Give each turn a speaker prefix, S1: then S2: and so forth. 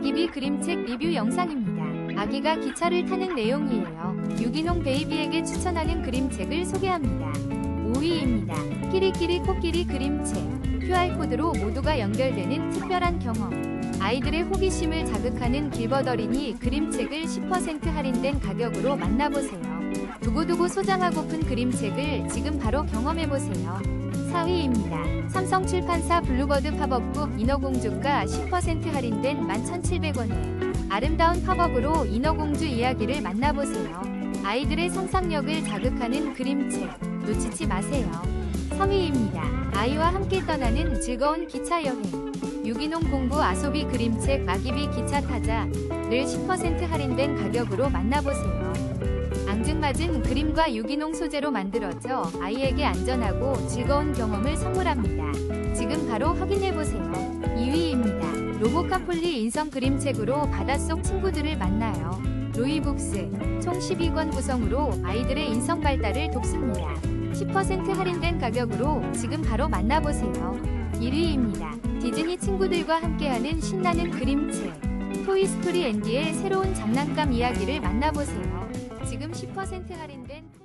S1: 아기비 그림책 리뷰 영상입니다. 아기가 기차를 타는 내용이에요. 유기농 베이비에게 추천하는 그림책을 소개합니다. 5위입니다. 끼리끼리 코끼리 그림책. QR코드로 모두가 연결되는 특별한 경험. 아이들의 호기심을 자극하는 길버더리니 그림책을 10% 할인된 가격으로 만나보세요. 두고두고 소장하고픈 그림책을 지금 바로 경험해보세요. 4위입니다. 삼성 출판사 블루버드 팝업북 인어공주가 10% 할인된 11,700원에 아름다운 팝업으로 인어공주 이야기를 만나보세요. 아이들의 상상력을 자극하는 그림책 놓치지 마세요. 3위입니다. 아이와 함께 떠나는 즐거운 기차 여행. 유기농 공부 아소비 그림책 아기비 기차 타자를 10% 할인된 가격으로 만나보세요. 앙증맞은 그림과 유기농 소재로 만들어져 아이에게 안전하고 즐거운 경험을 선물합니다. 지금 바로 확인해보세요. 2위입니다. 로보카폴리 인성 그림책으로 바닷속 친구들을 만나요. 로이북스 총 12권 구성으로 아이들의 인성 발달을 돕습니다. 10% 할인된 가격으로 지금 바로 만나보세요. 1위입니다. 디즈니 친구들과 함께하는 신나는 그림책 토이스토리 앤디의 새로운 장난감 이야기를 만나보세요. 지금 10% 할인된